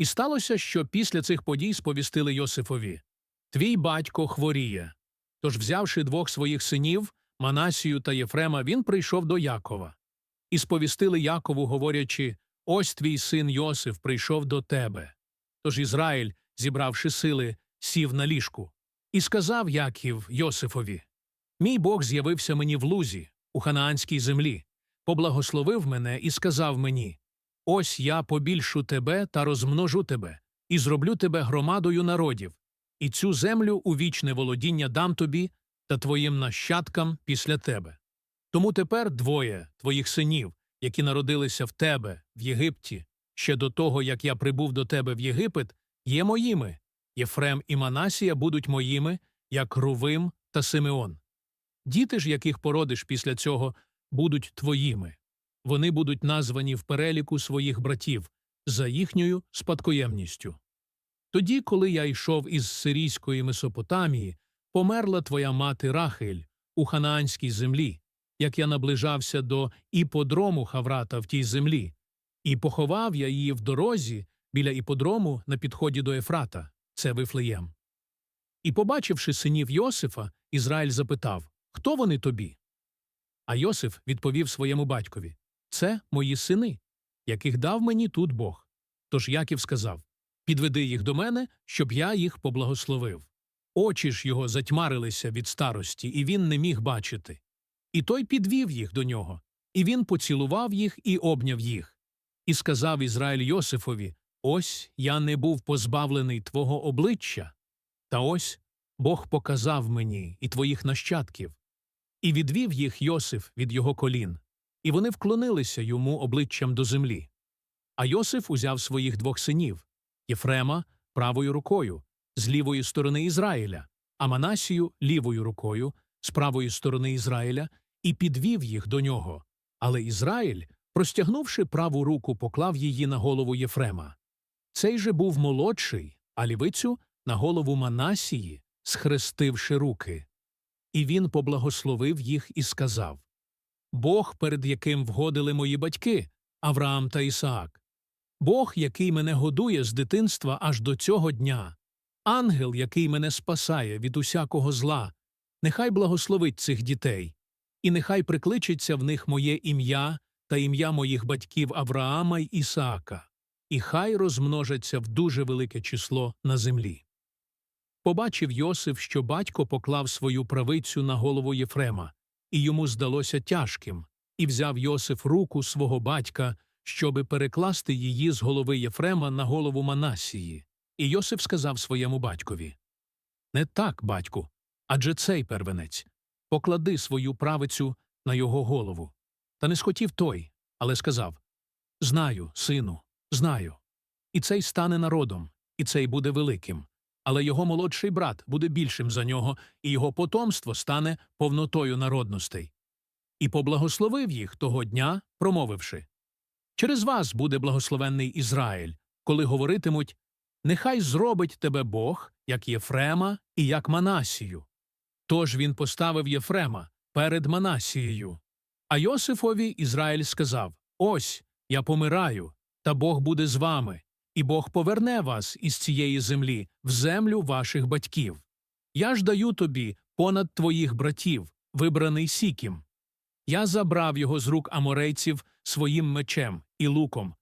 І сталося, що після цих подій сповістили Йосифові Твій батько хворіє. Тож, взявши двох своїх синів, Манасію та Єфрема, він прийшов до Якова. І сповістили Якову, говорячи Ось твій син Йосиф прийшов до тебе. Тож Ізраїль, зібравши сили, сів на ліжку. І сказав Яків Йосифові Мій Бог з'явився мені в лузі, у ханаанській землі, поблагословив мене і сказав мені Ось я побільшу тебе та розмножу тебе, і зроблю тебе громадою народів, і цю землю у вічне володіння дам тобі та твоїм нащадкам після тебе. Тому тепер двоє твоїх синів, які народилися в тебе в Єгипті, ще до того, як я прибув до тебе в Єгипет, є моїми. Єфрем і Манасія будуть моїми, як Рувим та Симеон. Діти ж, яких породиш після цього, будуть твоїми. Вони будуть названі в переліку своїх братів за їхньою спадкоємністю. Тоді, коли я йшов із сирійської Месопотамії, померла твоя мати Рахель у ханаанській землі, як я наближався до іподрому Хаврата в тій землі, і поховав я її в дорозі біля іподрому на підході до Ефрата, це Вифлеєм. І, побачивши синів Йосифа, Ізраїль запитав Хто вони тобі? А Йосиф відповів своєму батькові Це мої сини, яких дав мені тут Бог. Тож Яків сказав Підведи їх до мене, щоб я їх поблагословив. Очі ж його затьмарилися від старості, і він не міг бачити. І той підвів їх до нього, і він поцілував їх і обняв їх. І сказав Ізраїль Йосифові Ось я не був позбавлений твого обличчя. Та ось Бог показав мені і твоїх нащадків. І відвів їх Йосиф від його колін, і вони вклонилися йому обличчям до землі. А Йосиф узяв своїх двох синів Єфрема правою рукою, з лівої сторони Ізраїля, а Манасію лівою рукою, з правої сторони Ізраїля, і підвів їх до нього. Але Ізраїль, простягнувши праву руку, поклав її на голову Єфрема. Цей же був молодший, а лівицю на голову Манасії, схрестивши руки. І він поблагословив їх і сказав Бог, перед яким вгодили мої батьки, Авраам та Ісаак, Бог, який мене годує з дитинства аж до цього дня, ангел, який мене спасає від усякого зла, нехай благословить цих дітей, і нехай прикличеться в них моє ім'я та ім'я моїх батьків Авраама й Ісаака, і хай розмножаться в дуже велике число на землі. Побачив Йосиф, що батько поклав свою правицю на голову Єфрема, і йому здалося тяжким, і взяв Йосиф руку свого батька, щоби перекласти її з голови Єфрема на голову Манасії. І Йосиф сказав своєму батькові Не так, батьку, адже цей первенець. Поклади свою правицю на його голову. Та не схотів той, але сказав Знаю, сину, знаю. І цей стане народом, і цей буде великим але його молодший брат буде більшим за нього, і його потомство стане повнотою народностей. І поблагословив їх того дня, промовивши Через вас буде благословенний Ізраїль, коли говоритимуть Нехай зробить тебе Бог, як Єфрема і як Манасію. Тож він поставив Єфрема перед Манасією. А Йосифові Ізраїль сказав Ось я помираю, та Бог буде з вами, і Бог поверне вас із цієї землі в землю ваших батьків. Я ж даю тобі понад твоїх братів, вибраний сікім. Я забрав його з рук аморейців своїм мечем і луком,